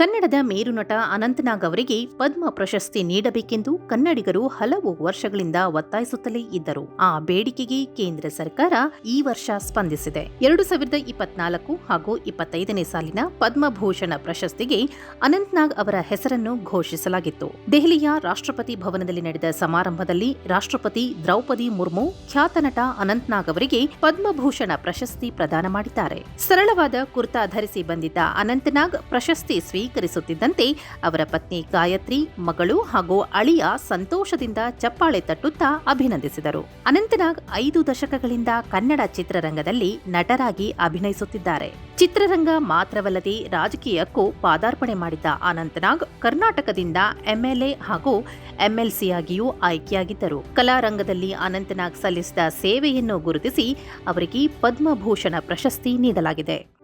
ಕನ್ನಡದ ಮೇರುನಟ ಅನಂತನಾಗ್ ಅವರಿಗೆ ಪದ್ಮ ಪ್ರಶಸ್ತಿ ನೀಡಬೇಕೆಂದು ಕನ್ನಡಿಗರು ಹಲವು ವರ್ಷಗಳಿಂದ ಒತ್ತಾಯಿಸುತ್ತಲೇ ಇದ್ದರು. ಆ ಬೇಡಿಕೆಗೆ ಕೇಂದ್ರ ಸರ್ಕಾರ ಈ ವರ್ಷ ಸ್ಪಂದಿಸಿದೆ. ಎರಡು ಸಾವಿರದ ಇಪ್ಪತ್ನಾಲ್ಕು ಹಾಗೂ ಇಪ್ಪತ್ತೈದನೇ ಸಾಲಿನ ಪದ್ಮಭೂಷಣ ಪ್ರಶಸ್ತಿಗೆ ಅನಂತನಾಗ್ ಅವರ ಹೆಸರನ್ನು ಘೋಷಿಸಲಾಗಿತ್ತು. ದೆಹಲಿಯ ರಾಷ್ಟ್ರಪತಿ ಭವನದಲ್ಲಿ ನಡೆದ ಸಮಾರಂಭದಲ್ಲಿ ರಾಷ್ಟ್ರಪತಿ ದ್ರೌಪದಿ ಮುರ್ಮು, ಖ್ಯಾತ ನಟ ಅನಂತನಾಗ್ ಅವರಿಗೆ ಪದ್ಮಭೂಷಣ ಪ್ರಶಸ್ತಿ ಪ್ರದಾನ ಮಾಡಿದ್ದಾರೆ. ಸರಳವಾದ ಕುರ್ತಾ ಧರಿಸಿ ಬಂದಿದ್ದ ಅನಂತನಾಗ್ ಪ್ರಶಸ್ತಿ ಸ್ವೀಕರಿಸುತ್ತಿದ್ದಂತೆ ಅವರ ಪತ್ನಿ ಗಾಯತ್ರಿ, ಮಗಳು ಹಾಗೂ ಅಳಿಯ ಸಂತೋಷದಿಂದ ಚಪ್ಪಾಳೆ ತಟ್ಟುತ್ತಾ ಅಭಿನಂದಿಸಿದರು. ಅನಂತನಾಗ್ ಐದು ದಶಕಗಳಿಂದ ಕನ್ನಡ ಚಿತ್ರರಂಗದಲ್ಲಿ ನಟರಾಗಿ ಅಭಿನಯಿಸುತ್ತಿದ್ದಾರೆ. ಚಿತ್ರರಂಗ ಮಾತ್ರವಲ್ಲದೆ ರಾಜಕೀಯಕ್ಕೂ ಪಾದಾರ್ಪಣೆ ಮಾಡಿದ್ದ ಅನಂತನಾಗ್ ಕರ್ನಾಟಕದಿಂದ ಎಂಎಲ್ಎ ಹಾಗೂ ಎಂಎಲ್ಸಿಯಾಗಿಯೂ ಆಯ್ಕೆಯಾಗಿದ್ದರು. ಕಲಾರಂಗದಲ್ಲಿ ಅನಂತನಾಗ್ ಸಲ್ಲಿಸಿದ ಸೇವೆಯನ್ನು ಗುರುತಿಸಿ ಅವರಿಗೆ ಪದ್ಮಭೂಷಣ ಪ್ರಶಸ್ತಿ ನೀಡಲಾಗಿದೆ.